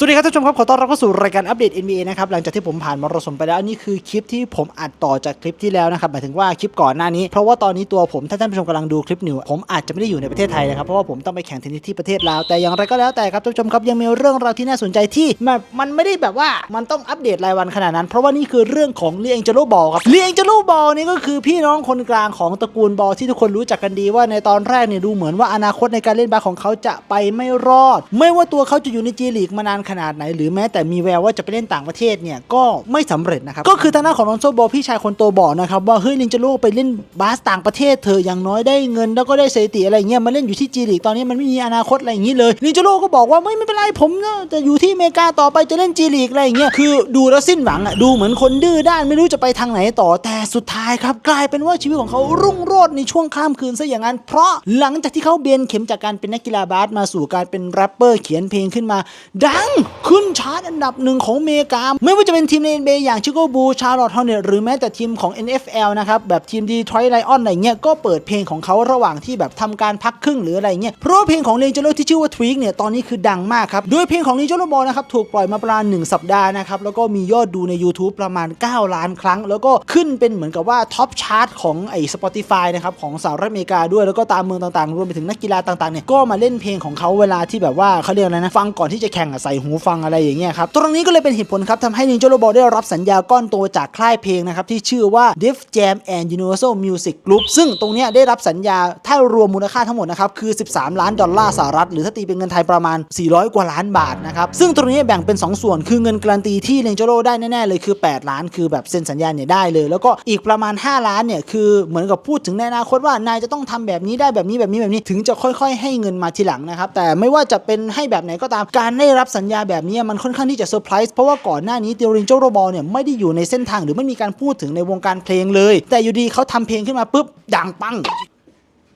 สวัสดีครับท่านผู้ชมครับ ขอต้อนรับเข้าสู่รายการอัปเดต NBA นะครับ หลังจากที่ผมผ่านมรสุมไปแล้ว นี่คือคลิปที่ผมอัดต่อจากคลิปที่แล้วนะครับ หมายถึงว่าคลิปก่อนหน้านี้ เพราะว่าตอนนี้ตัวผม ถ้าท่านผู้ชมกำลังดูคลิปนิวผมอาจจะไม่ได้อยู่ในประเทศไทยนะครับ เพราะว่าผมต้องไปแข่งเทนนิสที่ประเทศลาว แต่อย่างไรก็แล้วแต่ครับท่านผู้ชมครับ ยังมีเรื่องราวที่น่าสนใจที่มันมันไม่ได้แบบว่ามันต้องอัปเดตรายวันขนาดนั้น เพราะว่านี่คือเรื่องของเลียงเจโรบอลครับเลียงเจโรบอลนี่ก็คือพี่น้องคนกลางของตระกูลบอลที่ทุกคนรู้จักกันดีว่าในตอนแรกเนี่ยดูเหมือนว่าอนาคตในการเล่นบาสของเขาจะไปไม่รอด ไม่ว่าตัวเขาจะอยู่ในจีลีกมานานขนาดไหน หรือแม้แต่มีแววว่าจะไปเล่นต่างประเทศเนี่ยก็ไม่สำเร็จนะครับก็คือทางด้านของลอนโซโบพี่ชายคนโตบอกนะครับว่าเฮ้ยลินเจโรไปเล่นบาสต่างประเทศเธออย่างน้อยได้เงิน แล้วก็ได้สถิติอะไรเงี้ยมาเล่นอยู่ที่จีลีกตอนนี้มันไม่มีอนาคตอะไรอย่างนี้เลยลินเจโรก็บอกว่าไม่ไม่เป็นไรผมเนี่ยจะอยู่ที่อเมริกาต่อไปจะเล่นจีลีกอะไรอย่างเงี้ยคือดูแล้วสิ้นหวังอะดูเหมือนคนดื้อด้านไม่รู้จะไปทางไหนต่อแต่สุดท้ายครับกลายเป็นว่าชีวิตของเขารุ่งโรจน์ในช่วงข้ามคืนซะอย่างนั้น เพราะหลังจากที่เขาเบนเข็มจากการเป็นนักกีฬาบาสมาสู่การเป็นแรปเปอร์เขียนเพลงขึ้นมา ดังขึ้นชาร์ตอันดับหนึ่งของเมกา ไม่ว่าจะเป็นทีมใน NBA อย่างชิคาโกบูชาร์ลอตฮอร์เนตหรือแม้แต่ทีมของ NFL นะครับ แบบทีมดีทรอยไลออนอะไรเงี้ยก็เปิดเพลงของเขาระหว่างที่แบบทำการพักครึ่งหรืออะไรเงี้ยเพราะว่าเพลงของเลนเจโรที่ชื่อว่าทวีกเนี่ยตอนนี้คือดังมากครับโดยเพลงของเลนเจโรบอลนะครับถูกปล่อยมาประมาณ1สัปดาห์นะครับแล้วก็มียอดดูใน YouTube ประมาณ 9 ล้านครั้ง แล้วก็ขึ้นเป็นเหมือนกับว่าท็อปชาร์ตของไอ้ Spotify นะครับของสหรัฐอเมริกาด้วยแล้วก็ตามเมืองต่างๆ รวมไปถึงนักกีฬาต่างๆเนี่ยก็มาเล่นเพลงของเขาเวลาที่แบบว่าเขาเรียกอะไรนะฟังก่อนที่จะแข่งใส่หูฟังอะไรอย่างเงี้ยครับ ตรงนี้ก็เลยเป็นเหตุผลครับทำให้นินจ r โรบอได้รับสัญญาก้อนโตจากค่ายเพลงนะครับที่ชื่อว่า Def Jam and Universal Music Group ซึ่งตรงเนี้ยได้รับสัญญาถ้ารวมมูลค่าทั้งหมดนะครับคือ 13 ล้านดอลลาร์สหรัฐหรือถ้าตีเป็นเงินไทยประมาณ 400 กว่าล้านบาทนะครับซึ่งตรงนี้แบ่งเป็น 2 ส่วนคือเงินการันตีที่เลนจ r โรได้แน่ๆเลยคือ 8 ล้านคือแบบเซ็นสัญญาเนี่ยได้เลย แล้วก็อีกประมาณ 5 ล้านเนี่ยคือเหมือนกับพูดถึงในอนาคตว่านายจะต้องทำแบบนี้ได้แบบนี้แบบนี้แบบนี้ถึงจะค่อย ๆ ให้เงินมาทีหลังนะครับแต่ไม่ว่าจะเป็นให้แบบไหนก็ตามการได้รับสัญญาแบบนี้มันค่อนข้างที่จะเซอร์ไพรส์เพราะว่าก่อนหน้านี้เดรินโจโรบอลเนี่ยไม่ได้อยู่ในเส้นทางหรือไม่มีการพูดถึงในวงการเพลงเลย แต่อยู่ดีเขาทำเพลงขึ้นมาปุ๊บดังปัง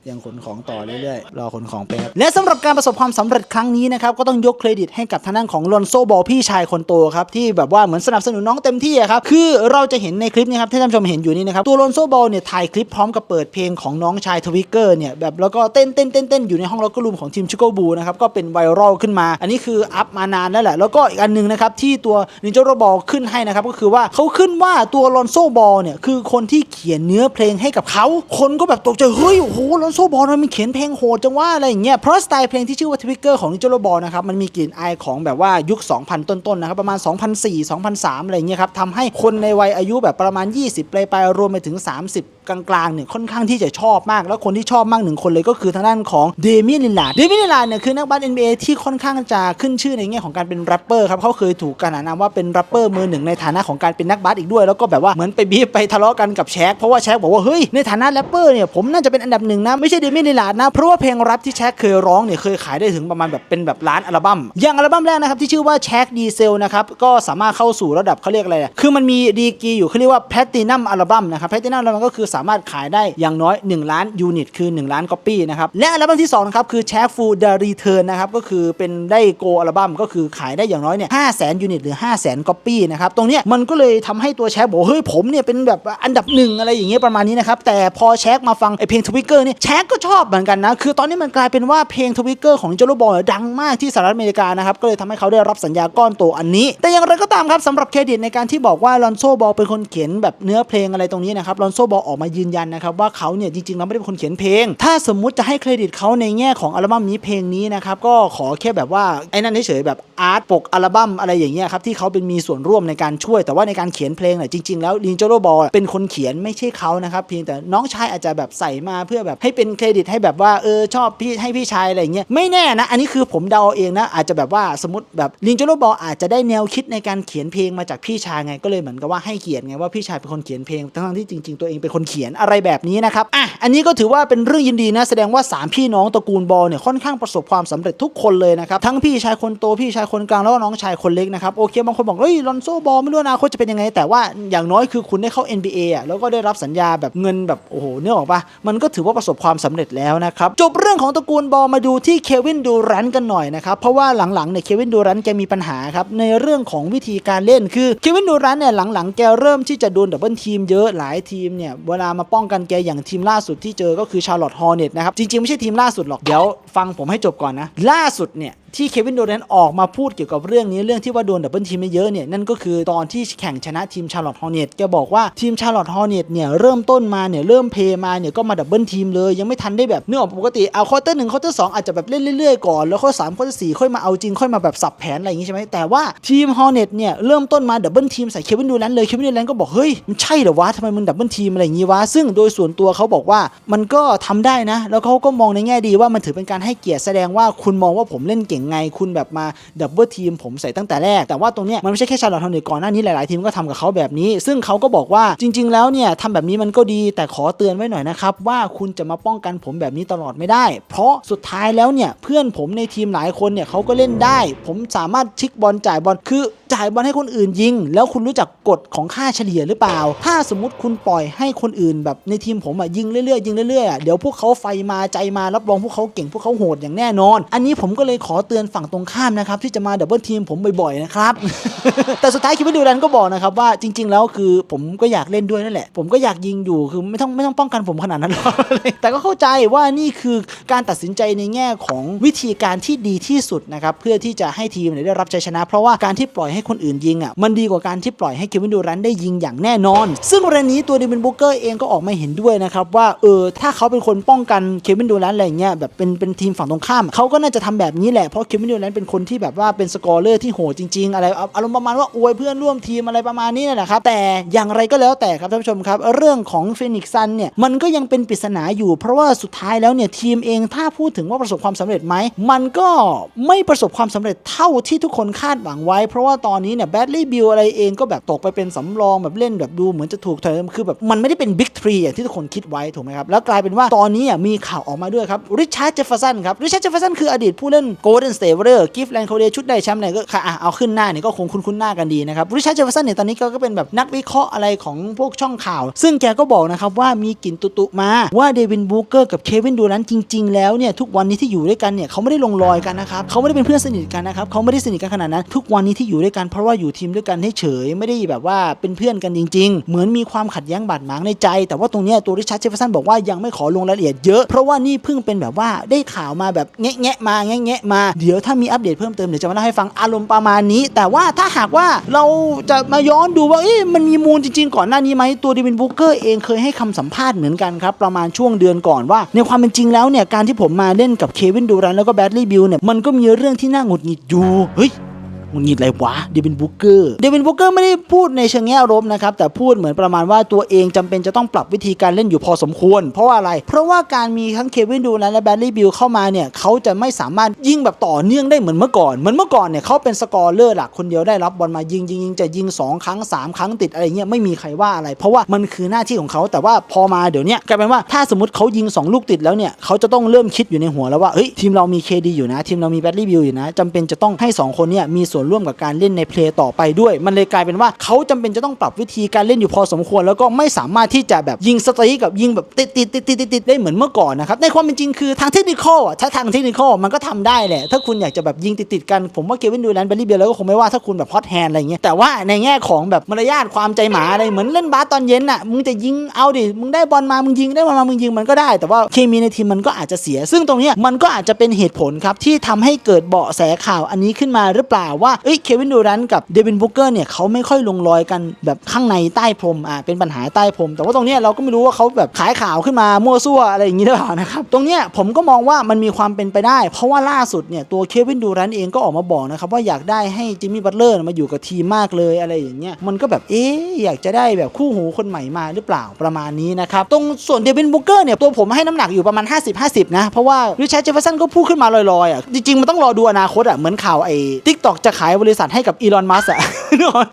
ยังขนของต่อเรื่อยๆ รอขนของไปครับและสำหรับการประสบความสำเร็จครั้งนี้นะครับก็ต้องยกเครดิตให้กับทางด้านของลอนโซบอลพี่ชายคนโตครับที่แบบว่าเหมือนสนับสนุนน้องเต็มที่ครับคือเราจะเห็นในคลิปนี้ครับที่ท่านผู้ชมเห็นอยู่นี่นะครับตัวลอนโซบอลเนี่ยถ่ายคลิปพร้อมกับเปิดเพลงของน้องชายทวิกเกอร์เนี่ยแบบแล้วก็เต้นเต้นเต้นเต้นอยู่ในห้องล็อกเกอร์รูมของทีมชิโกบูนะครับก็เป็นไวรัลขึ้นมา อันนี้คืออัพมานานแล้วแหละแล้วก็อีกอันหนึงนะครับที่ตัวนินจ a โรบอลขึ้นให้นะครับก็คือว่าเขาขึ้นว่าตัวลอนโซบอลเนี่ยคือคนที่เขียนเนื้อเพลงให้กับเขาคนก็แบบตกใจเฮ้ยโอ้โหลอนโซบอลมันเขียนเพลงโหดจังว่าอะไรอย่างเงี้ยเพราะสไตล์เพลงที่ชื่อว่าทวิกเกอร์ของนิจโรบอลนะครับมันมีกลิ่นอายของแบบว่ายุค 2000 ต้นๆนะครับประมาณ 2004 2003 อะไรอย่างเงี้ยครับทำให้คนในวัยอายุแบบประมาณ 20ปลายๆรวมไปถึง 30 กลางๆเนี่ยค่อนข้างที่จะชอบมาก แล้วคนที่ชอบมากหนึ่งคนเลยก็คือทางด้านของเดมิลินลาเดมิลินลาเนี่ยคือนักบาส NBA ที่ค่อนข้างจะขึ้นชื่อในแง่ของการเป็นแรปเปอร์ครับเขาเคยถูกขนานนามว่าเป็นแรปเปอร์มือหนึ่งในฐานะของการเป็นนักบาสอีกด้วย แล้วก็แบบว่าเหมือนไปบีบไปทะเลาะกันกับแชกเพราะว่าแชกบอกว่าเฮ้ยในฐานะแรปเปอร์เนี่ยผมน่าจะเป็นอันดับหนึ่งนะไม่ใช่เดมิลินลานะเพราะว่าเพลงแรปที่แชกเคยร้องเนี่ยเคยขายได้ถึงประมาณแบบเป็นแบบล้านอัลบั้มอย่างอัลบั้มแรกนะครับที่ชื่อว่าแชกดีเซลนะครับก็สามารถเข้าสู่ระดับเขาเรียกอะไรคือมันมีดีกีอยู่เขาเรียกว่าแพลตินัมอัลบั้มนะครับแพลตินัมอัลบั้มก็คือสามารถขายได้อย่างน้อย 1 ล้านยูนิตคือ 1 ล้านก๊อปปี้นะครับและอัลบั้มที่2นะครับคือแชกฟูเดอะรีเทิร์นนะครับก็คือเป็นได้โกอัลบั้มก็คือขายได้อย่างน้อยเนี่ยห้าแสนยูนิตหรือ5 0 0แสนก๊อปปี้นะครับตรงเนี้ยมันก็เลยทำให้ตัวแชกบอกเฮ้ยผมเนี่ยเป็นแบบอันดับหนึ่งอะไรอย่างเงี้ยประมาณนี้นะครับแต่พอแชกมาฟังไอเพลงทวิกเกอร์เนี่ยแชกก็ชอบเหมือนกันนะคือตอนนี้มันกลายเป็นว่าเพลงทวิกเกอร์ของจโรบอลดังมากที่สหรัฐอเมริกานะครับก็เลยทำให้เขาได้รับสัญญาก้อนโตอันนี้ แต่อย่างไรก็ตามครับสำหรับเครดิตในการที่บอกว่าลอนโซบอลเป็นคนเขียนแบบเนื้อเพลงอะไรตรงนี้นะครับลอนโซบอลออกมายืนยันนะครับว่าเขาเนี่ยจริงๆแล้วไม่ได้เป็นคนเขียนเพลง ถ้าสมมุติจะให้เครดิตเขาในแง่ของอัลบั้มนี้เพลงนี้นะครับก็ขอแค่แบบว่าไอ้นั่นเฉยๆแบบอาร์ตปกอัลบั้มอะไรอย่างเงี้ยครับที่เขาเป็นมีส่วนร่วมในการช่วย แต่ว่าในการเขียนเพลงเนี่ยจริง ๆ แล้วลินโจโรบอลเป็นคนเขียนไม่ใช่เขานะครับเพียงแต่น้องชายอาจจะแบบใส่มาเพื่อแบบให้เป็นเครดิตให้แบบว่าเออชอบพี่ให้พี่ชายอะไรอย่างเงี้ยไม่แน่นะ อันนี้คือผมเดาเองนะอาจจะแบบว่าสมมติแบบลินโจโรบอลอาจจะได้แนวคิดในการเขียนเพลงมาจากพี่ชายไงก็เลยเหมือนกับว่าให้เขียนไงว่าพี่ชายเป็นคนเขียนเพลงทั้งที่จริง ๆ ตัวเองเป็นคนเขียนอะไรแบบนี้นะครับอะอันนี้ก็ถือว่าเป็นเรื่องยินดีนะแสดงว่าสามพี่น้องตระกูลบอลเนี่ยค่อนข้างประสบความสำเร็จทุกคนเลยนะครับทั้งพี่ชายคนโตพี่ชายคนกลางแล้วก็น้องชายคนเล็กนะครับโอเคบางคนบอกเฮ้ยลอนโซบอลไม่รู้อนาคตจะเป็นยังไง แต่ว่าอย่างน้อยคือคุณได้เข้า NBA อะแล้วก็ได้รับสัญญาแบบเงินแบบโอ้โหเนื้อออกปะมันก็ถือว่าประสบความสำเร็จแล้วนะครับจบเรื่องของตระกูลบอลมาดูที่เควินดูแรนกันหน่อยนะครับเพราะว่าหลังๆเนี่ยเควินดูแรนแกมีปัญหาครับในเรื่องของวิธีการเล่นคือเควินดูแรนเนี่ยหลังๆแกเริ่มที่จะโดนดับเบิลทีมเยอะหลายทีมเนี่ยเวลามาป้องกันแกอย่างทีมล่าสุดที่เจอก็คือชาร์ลอตฮอร์เน็ตนะครับ จริงๆ ไม่ใช่ทีมล่าสุดหรอก เดี๋ยวฟังผมให้จบก่อนนะ ล่าสุดเนี่ย ที่เควินโดแรนต์ออกมาพูดเกี่ยวกับเรื่องนี้เรื่องที่ว่าโดนดับเบิลทีมเยอะเนี่ยนั่นก็คือตอนที่แข่งชนะทีมชาร์ลอตฮอร์เนตแกบอกว่าทีมชาร์ลอตฮอร์เนตเนี่ยเริ่มต้นมาเนี่ยเริ่มเพย์มาเนี่ยก็มาดับเบิลทีมเลยยังไม่ทันได้แบบเนื้อออกปกติเอาควอเตอร์หนึ่งควอเตอร์สองอาจจะแบบเล่นเรื่อยๆก่อนแล้วข้อสามข้อร์สี่ค่อยมาเอาจริงค่อยมาแบบสับแผนอะไรอย่างงี้ใช่ไหมแต่ว่าทีมฮอร์เนตเนี่ยเริ่มต้นมาดับเบิลทีมใส่เควินดูแลนต์เลยเควินดูแลนต์ก็บอกเฮ้ยมันใช่เหรอวะทำไมมึงดับเบิลทีมอะไรอย่างงี้วะซึ่งโดยส่วนตัวเขาบอกว่ามันก็ทำได้นะ แล้วเขาก็มองในแง่ดีว่ามันถือเป็นการให้เกียรติแสดงว่าคุณมองว่าผมเล่นเก่งไงคุณแบบมาดับเบิลทีมผมใส่ตั้งแต่แรก แต่ว่าตรงเนี้ยมันไม่ใช่แค่ชาร์ลอตฮอร์เนตก่อนหน้านี้หลายๆทีมก็ทำกับเขาแบบนี้ ซึ่งเขาก็บอกว่าจริง ๆ แล้วเนี่ยทำแบบนี้มันก็ดีแต่ขอเตือนไว้หน่อยนะครับว่าคุณจะมาป้องกันผมแบบนี้ตลอดไม่ได้ เพราะสุดท้ายแล้วเนี่ยเพื่อนผมในทีมหลายคนเนี่ยเขาก็เล่นได้ ผมสามารถชิกบอลจ่ายบอลคือจ่ายบอลให้คนอื่นยิง แล้วคุณรู้จักกฎของค่าเฉลี่ยหรือเปล่า ถ้าสมมติคุณปล่อยให้คนอื่นแบบในทีมผมอะยิงเรื่อยๆยิงเรื่อยๆเดี๋ยวพวกเขาไฟมาใจมารับรองพวกเขาเก่งพวกเขาโหดอย่างแน่นอน อันนี้ผมก็เลยขอเตือนือนฝั่งตรงข้ามนะครับที่จะมาดับเบิลทีมผมบ่อยๆนะครับ แต่สุดท้ายคิดว่าดูแลนก็บอกนะครับว่าจริง ๆ แล้วคือผมก็อยากเล่นด้วยนั่นแหละ ผมก็อยากยิงอยู่คือไม่ต้องไม่ต้องป้องกันผมขนาดนั้นหรอกแต่ก็เข้าใจว่านี่คือการตัดสินใจในแง่ของวิธีการที่ดีที่สุดนะครับเพื่อที่จะให้ทีมได้รับชัยชนะ เพราะว่าการที่ปล่อยให้คนอื่นยิงอะมันดีกว่าการที่ปล่อยให้เควินดูแรนได้ยิงอย่างแน่นอน ซึ่งกรณีนี้ตัวเดวินบุกเกอร์เองก็ออกมาเห็นด้วยนะครับว่าเออถ้าเขาเป็นคนป้องกันเควินดูแรนอะไรเงี้ยแบบเป็นเป็นทีมฝั่งตรงข้ามเขาก็น่าจะทำแบบนี้แหละเพราะเควินดูแรนต์เป็นคนที่แบบว่าเป็นสกอร์เลอร์ที่โหดจริง ๆ อะไรอารมณ์ประมาณว่าอวยเพื่อนร่วมทีมอะไรประมาณนี้นะครับแต่อย่างไรก็แล้วแต่ครับท่านผู้ชมครับ เรื่องของฟินิกซันเนี่ยมันก็ยังเป็นปริศนาอยู่ เพราะว่าสุดท้ายแล้วเนี่ยทีมเองถ้าพูดถึงว่าประสบความสำเร็จไหมมันก็ไม่ประสบความสำเร็จเท่าที่ทุกคนคาดหวังไว้ เพราะว่าตอนนี้เนี่ยแบดลี่บิลอะไรเองก็แบบตกไปเป็นสำรองแบบเล่นแบบดูเหมือนจะถูกถอยคือแบบมันไม่ได้เป็นบิ๊กทรีอย่างที่ทุกคนคิดไว้ถูกไหมครับแล้วกลายเป็นว่าตอนนี้มีข่าวออกมาด้วยครับริชาร์ดเจฟเฟอร์สันครับริชาร์ดเจฟเฟอร์สันคืออดีตผู้เล่นโกลเด้นสเตเวอร์กิฟแลนด์โคเดชุดได้แชมป์เนี่ยก็ค่ะเอาขึ้นหน้าเนี่ยก็คงคุ้นๆหน้ากันดีนะครับริชาร์ดเจฟเฟอร์สันเนี่ยตอนนี้ก็ก็เป็นแบบนักวิเคราะห์อะไรของพวกช่องข่าว ซึ่งแกก็บอกนะครับว่ามีกลิ่นตุๆมาว่าเดวินบูเกอร์กับเควินดูแลนจริง ๆ แล้วเนี่ยทุกวันนี้ที่อยู่ด้วยกันเนี่ยเขาไม่ได้ลงรอยกันนะครับเขาไม่ได้เป็นเพื่อนสนิทกันนะครับเขาไม่ได้สนิทกันขนาดนั้น ทุกวันนี้ที่อยู่ด้วยกันเพราะว่าอยู่ทีมด้วยกันเฉยไม่ได้แบบว่าเป็นเพื่อนกันจริง ๆ เหมือนมีความขัดแย้งบาดหมางในใจ แต่ว่าตรงเนี้ยตัวริชาร์ดเจฟเฟอร์สันบอกว่ายังไม่ขอลงรายละเอียดเยอะเพราะว่านี่เพิ่งเป็นแบบว่าได้ข่าวมาแบบแงะๆมาแงะๆมาเดี๋ยวถ้ามีอัปเดตเพิ่มเติมเดี๋ยวจะมาเล่าให้ฟังอารมณ์ประมาณนี้ แต่ว่าถ้าหากว่าเราจะมาย้อนดูว่าเอ๊ะมันมีมูลจริง ๆ ก่อนหน้านี้ไหมตัวเดวินบูเกอร์เองเคยให้คำสัมภาษณ์เหมือนกันครับประมาณช่วงเดือนก่อนว่า ในความเป็นจริงแล้วเนี่ยการที่ผมมาเล่นกับเควินดูรันแล้วก็แบดลี่บิลเนี่ยมันก็มีเรื่องที่น่าหงุดหงิดอยู่เฮ้ย งุดหงิดอะไรวะเดวินบุกเกอร์เดวินบุกเกอร์ไม่ได้พูดในเชิงแง่ลบนะครับแต่พูดเหมือนประมาณว่าตัวเองจำเป็นจะต้องปรับวิธีการเล่นอยู่พอสมควร เพราะว่าอะไร เพราะว่าการมีทั้งเควินดูแลและแบดลี่บิลเข้ามาเนี่ยเขาจะไม่สามารถยิงแบบต่อเนื่องได้เหมือนเมื่อก่อนเหมือนเมื่อก่อนเนี่ยเขาเป็นสกอร์เลอร์หลักคนเดียวได้รับบอลมายิงยิงยิงจะยิง 2 ครั้ง 3 ครั้งติดอะไรเงี้ยไม่มีใครว่าอะไร เพราะว่ามันคือหน้าที่ของเขาแต่ว่าพอมาเดี๋ยวนี้กลายเป็นว่าถ้าสมมติเขายิง 2 ลูกติดแล้วเนี่ยเขาจะต้องเริ่มคิดอยู่ในหัวแล้วว่าเฮ้ยทีมเรามีเคดีอยู่นะ ทีมเรามีแบดลี่บิลอยู่นะจำเป็นจะต้องให้สองคนเนี่ยมีส่วนร่วมกับการเล่นในเพลย์ต่อไปด้วย มันเลยกลายเป็นว่าเขาจำเป็นจะต้องปรับวิธีการเล่นอยู่พอสมควร แล้วก็ไม่สามารถที่จะแบบยิงสตร์กับยิงแบบติดติดติดติดติดติดได้เหมือนเมื่อก่อนนะครับในความเป็นจริงคือทางเทคนิคอะถ้าทางเทคนิคมันก็ทำได้แหละ ถ้าคุณอยากจะแบบยิงติดติดกันผมว่าเกวินดูแลนเบลลี่เบลแล้วก็คงไม่ว่าถ้าคุณแบบฮอตแฮนด์อะไรเงี้ยแต่ว่าในแง่ของแบบมารยาทความใจหมาอะไรเหมือนเล่นบาสตอนเย็นอะมึงจะยิงเอาดิมึงได้บอลมามึงยิงได้บอลมามึงยิงมันก็ได้ แต่ว่าเคมีในทีมมันก็อาจจะเสีย ซึ่งตรงเนี้ยมันก็อาจจะเป็นเหตุผลครับที่ทำให้เกิดเบาะแสข่าวอันนี้ขึ้นมาหรือเปล่าว่าเอ้ยเควินดูแรนกับเดวินบุกเกอร์เนี่ยเขาไม่ค่อยลงรอยกันแบบข้างในใต้พรมอ่าเป็นปัญหาใต้พรม แต่ว่าตรงเนี้ยเราก็ไม่รู้ว่าเขาแบบขายข่าวขึ้นมามั่วซั่วอะไรอย่างนี้หรือเปล่านะครับตรงเนี้ยผมก็มองว่ามันมีความเป็นไปได้ เพราะว่าล่าสุดเนี่ยตัวเควินดูแรนเองก็ออกมาบอกนะครับว่าอยากได้ให้จิมมี่บัตเลอร์มาอยู่กับทีมมากเลยอะไรอย่างเงี้ยมันก็แบบเอ๊อยากจะได้แบบคู่หูคนใหม่มาหรือเปล่าประมาณนี้นะครับตรงส่วนเดวินบุกเกอร์เนี่ยตัวผมให้น้ำหนักอยู่ประมาณ 50-50 นะเพราะว่าริชาร์ดเจฟเฟอร์สันก็พูดขึ้นมาลอยๆอะจริงๆมันต้องรอดูอนาคตอะเหมือนข่าวไอ้ทิกตอกจะขายบริษัทให้กับอีลอน มัสอะ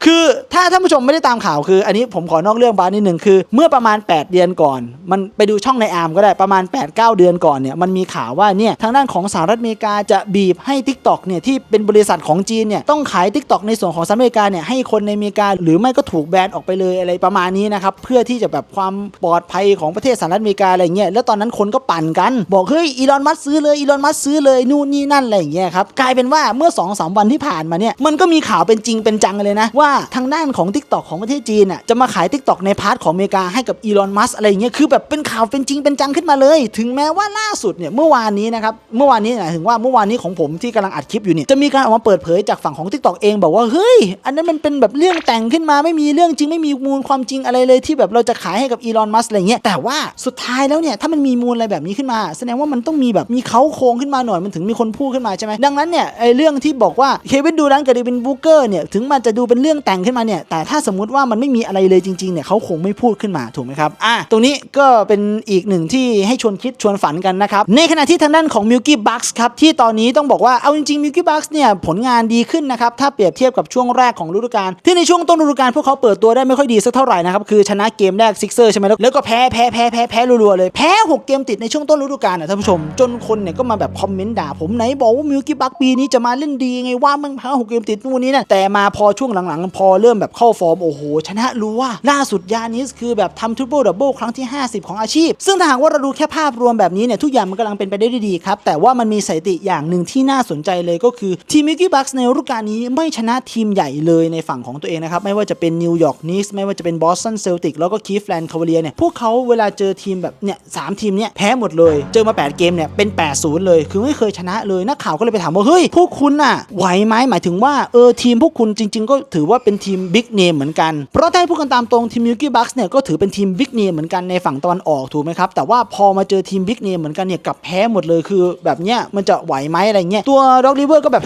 คือถ้าท่านผู้ชมไม่ได้ตามข่าวคือ อันนี้ผมขอนอกเรื่องบาสนิดหนึ่งคือ เมื่อประมาณ 8 เดือนก่อน มันไปดูช่องในอาร์มก็ได้ประมาณ 8-9 เดือนก่อนเนี่ยมันมีข่าวว่าเนี่ยทางด้านของสหรัฐอเมริกาจะบีบให้ Tik t o อกเนี่ยที่เป็นบริษัทของจีนเนี่ยต้องขาย Tik t o อกในส่วนของสหรัฐอเมริกาเนี่ยให้คนในอเมริกาหรือไม่ก็ถูกแบนออกไปเลยอะไรประมาณนี้นะครับเพื่อที่จะแบบความปลอดภัยของประเทศสหรัฐอเมริกาอะไรเงี้ยแล้วตอนนั้นคนก็ปั่นกัน บอกเฮ้ยอีลอนมัสซื้อเลยอีลอนมัสซื้อเลยนู่นนี่นั่นอะไรอย่างเงี้ยครับกลายเป็นว่าเมื่อ2อสวันที่ผ่านมาเนี่ยมันก็มีข่าวเป็นจริงเป็นจังเลยนะ ว่าทางด้านของ Tik t o อกของประเทศจีนอะจะมาขาย Tik t o อกในพาร์ทของอเมริกาให้กับอีลอนมัสอะไรอย่างเงี้ยคือแบบเป็นข่าวเป็นจริงเป็นจังขึ้นมาเลย ถึงแม้ว่าล่าสุดเนี่ยเมื่อวานนี้นะครับเมื่อวานนี้หมายถึงว่าเมื่อวานนี้ของผมที่กำลังอัดคลิปอยู่เนี่ยจะมีการออกมาเปิดเผยจากฝั่งของ Tik t o อกเองบอกว่าเฮ้ยอันนั้นมันเป็นแบบเรื่องแต่งขึ้นมาไม่มีเรื่องจริงไม่มีมูลความจริงอะไรเลยที่แบบเราจะขายให้กับอีลอนมัสอะไรเงี้ยแต่ว่าสุดท้ายแล้วเนี่ยถ้ามันมีมูลอะไรแบบนี้ขึ้นมา แสดงว่ามันต้องมีแบบมีเขาโครงขึ้นมาหน่อยมันถึงมีคนพูดขึ้นมาใช่ไหมดังนั้นเนี่ยไอเรื่องที่บอกว่าเควินดรันกับเดวินบูเกอร์เนี่ยถึงมันจะดูเป็นเรื่องแต่งขึ้นมาเนี่ยแต่ถ้าสมมติว่ามันไม่มีอะไรเลยจริงๆเนี่ยเขาคงไม่พูดขึ้นมาถูกไหมครับอะตรงนี้ก็เป็นอีกหนึ่งที่ให้ชวนคิดชวนฝันกันนะครับในขณะที่ทางด้านของ Milky Bucks ครับที่ตอนนี้ต้องบอกว่าเอาจริงๆ Milky Bucks เนี่ยผลงานดีขึ้นนะครับถ้าเปรียบเทียบกับช่วงแรกของฤดูกาลที่ในช่วงต้นฤดูกาลพวกเขาเปิดตัวได้ไม่ค่อยดีสักเท่าไหร่นะครับคือชนะเกมแรกซิกเซอร์ใช่ไหมแล้วก็แพ้แพ้แพ้แพ้แพ้รัวๆเลยแพ้หกเกมติดในช่วงต้นฤดูกาลนะท่านผู้ชมจนคนเนี่ยก็มาแบบคอมเมนต์ด่าผมไหนบอกว่ามิวกี้บักปีนี้จะมาเล่นดีไงว่ามึงแพ้หกเกมติดนู่นนี่นะแต่มาพอช่วงหลังๆ พอเริ่มแบบเข้าฟอร์มโอ้โห ชนะรัวล่าสุดยานิสคือแบบทำทริปเปิลดับเบิลครั้งที่ 50 ของอาชีพ ซึ่งถ้าหากว่าเราดูแค่ภาพรวมแบบนี้เนี่ยทุกอย่างมันกำลังเป็นไปได้ดีครับ แต่ว่ามันมีสถิติอย่างหนึ่งที่น่าสนใจเลยก็คือทีมมิกกี้บัคส์ในฤดูกาลนี้ไม่ชนะทีมใหญ่เลยในฝั่งของตัวเองนะครับไม่ว่าจะเป็นนิวยอร์กนิสไม่ว่าจะเป็นบอสตันเซลติกแล้วก็คีฟแลนด์คาวเลียเนี่ยพวกเขาเวลาเจอทีมแบบเนี่ยสามทีมเนี่ยแพ้หมดเลย เจอมา 8 เกมเนี่ยเป็น 8-0 เลย คือไม่เคยชนะเลยนักข่าวก็เลยไปถามว่าเฮ้ยพวกคุณน่ะไหวไหมหมายถึงว่าเออทีมพวกคุณจริง ๆ ก็ถือว่าเป็นทีมบิ๊กเนมเหมือนกัน เพราะถ้าให้พูดกันตามตรงทีมมิลกี้บัคส์เนี่ยก็ถือเป็นทีมบิ๊กเนมเหมือนกันในฝั่งตะวันออกถูกไหมครับ แต่ว่าพอมาเจอทีมบิ๊กเนมเหมือนกันเนี่ยกลับแพ้หมดเลยคือแบบเนี้ยมันจะไหวไหมอะไรเงี้ยตัวด็อกลิเวอร์ก็แบบ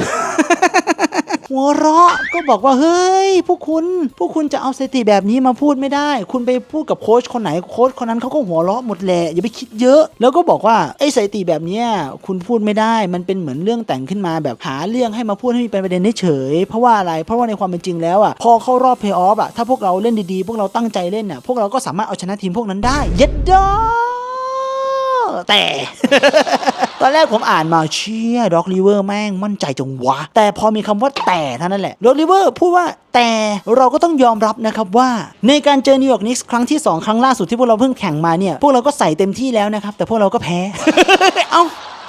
หัวเราะก็บอกว่าเฮ้ยพวกคุณพวกคุณจะเอาสถิติแบบนี้มาพูดไม่ได้ คุณไปพูดกับโค้ชคนไหนโค้ชคนนั้นเขาก็หัวเราะหมดแหละอย่าไปคิดเยอะ แล้วก็บอกว่าไอ้สถิติแบบนี้คุณพูดไม่ได้ มันเป็นเหมือนเรื่องแต่งขึ้นมาแบบหาเรื่องให้มาพูดให้มีเป็นประเด็นเฉยเพราะว่าอะไรเพราะว่าในความเป็นจริงแล้วอะพอเข้ารอบเพลย์ออฟอะถ้าพวกเราเล่นดีๆ พวกเราตั้งใจเล่นอะพวกเราก็สามารถเอาชนะทีมพวกนั้นได้ เย็ดดอแต่ ตอนแรกผมอ่านมาเชี่ยด็อกลิเวอร์แม่งมั่นใจจังวะ แต่พอมีคำว่าแต่เท่านั้นแหละด็อกลิเวอร์พูดว่าแต่เราก็ต้องยอมรับนะครับว่า ในการเจอนิวยอร์กนิกส์ครั้งที่ 2 ครั้งล่าสุดที่พวกเราเพิ่งแข่งมาเนี่ยพวกเราก็ใส่เต็มที่แล้วนะครับแต่พวกเราก็แพ้ เอ้า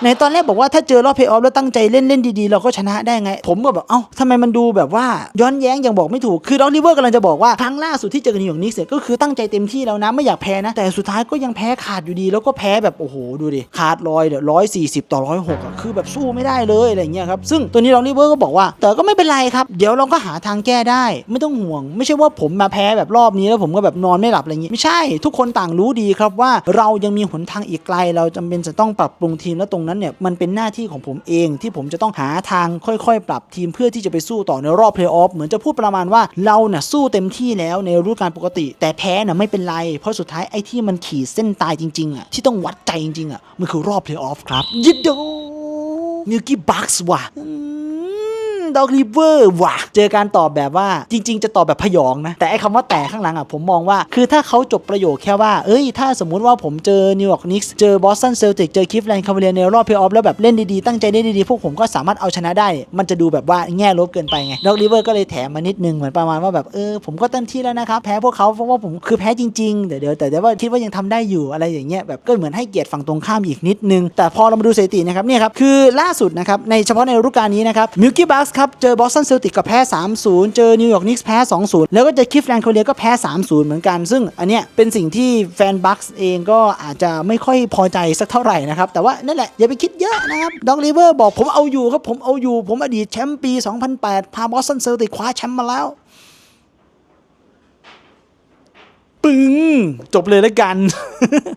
ในตอนแรกบอกว่าถ้าเจอรอบเพย์ออฟแล้วตั้งใจเล่นเล่นดีๆ เราก็ชนะได้ไง ผมก็แบบเอ้าทำไมมันดูแบบว่าย้อนแย้งยังบอกไม่ถูกคือด็อกลิเวอร์กำลังจะบอกว่าครั้งล่าสุดที่เจอกันนิวยอร์กนิกส์เนี่ยก็คือตั้งใจเต็มที่แล้วนะไม่อยากแพ้นะ แต่สุดท้ายก็ยังแพ้ขาดอยู่ดี แล้วก็แพ้แบบโอ้โหดูดิขาดลอยเดี๋ยวร้อยสี่สิบต่อร้อยหกคือแบบสู้ไม่ได้เลยอะไรเงี้ยครับซึ่งตัวนี้ด็อกลิเวอร์ก็บอกว่า แต่ก็ไม่เป็นไรครับเดี๋ยวเราก็หาทางแก้ได้ ไม่ต้องห่วง ไม่ใช่ว่าผมมาแพ้แบบรอบนี้แล้วผมก็แบบนอนไม่หลับอะไรอย่างงี้ไม่ใช่ ทุกคนต่างรู้ดีครับว่าเรายังมีหนทางอีกไกล เราจำเป็นจะต้องปรับปรุงทีมแล้วตรงนั้นเนี่ยมันเป็นหน้าที่ของผมเองที่ผมจะต้องหาทางค่อยๆ ปรับทีมเพื่อที่จะไปสู้ต่อในรอบเพลย์ออฟเหมือนจะพูดประมาณว่าเราเนี่ยสู้เต็มที่แล้วในฤดูกาลปกติ แต่แพ้น่ะไม่เป็นไร เพราะสุดท้ายไอ้ที่มันขีดเส้นตายจริงๆอะที่ต้องวัดใจจริงๆอะมันคือรอบเพลย์ออฟครับยิดโดมิลกี้บัคส์ว่ะ ด็อกริเวอร์ว่ะ เจอการตอบแบบว่าจริง ๆ จะตอบแบบพยองนะ แต่ไอ้คำว่าแต่ข้างหลังอะผมมองว่า คือถ้าเขาจบประโยคแค่ว่า เอ้ย ถ้าสมมุติว่าผมเจอนิวยอร์กนิกส์เจอบอสตันเซลติกเจอคิฟแลนด์คาเวเลียในรอบเพลย์ออฟแล้วแบบเล่นดีๆ ตั้งใจเล่นดีๆ พวกผมก็สามารถเอาชนะได้ มันจะดูแบบว่าแง่ลบเกินไปไงด็อกริเวอร์ก็เลยแถมมานิดนึงเหมือนประมาณว่าแบบเออผมก็เต็มที่แล้วนะครับแพ้พวกเขาเพราะว่าผมคือแพ้จริงๆเดี๋ยวเดี๋ยวแต่เดี๋ยวว่าคิดว่ายังทำได้อยู่อะไรอย่างเงี้ยแบบก็เหมือนให้เกียรติฝั่งตรงข้ามอีกนิดนึงแต่พอเรามาดูสถิตินะครับเนี่ยครับคือล่าสุดนะครับในเฉพาะในฤดูกาลนี้นะครับมิลกี้บัคส์ครับ เจอบอสตันเซลติกก็แพ้ 3-0 เจอนิวยอร์กนิกส์แพ้ 2-0 แล้วก็เจอคิฟแลนด์คาเลียก็แพ้ 3-0 เหมือนกัน ซึ่งอันเนี้ยเป็นสิ่งที่แฟนบัคส์เองก็อาจจะไม่ค่อยพอใจสักเท่าไหร่นะครับ แต่ว่านั่นแหละอย่าไปคิดเยอะนะครับด็อกลิเวอร์บอกผมเอาอยู่ครับผมเอาอยู่ ผมอดีตแชมป์ปี 2008 พาบอสตันเซลติกคว้าแชมป์มาแล้วปึ้งจบเลยแล้วกัน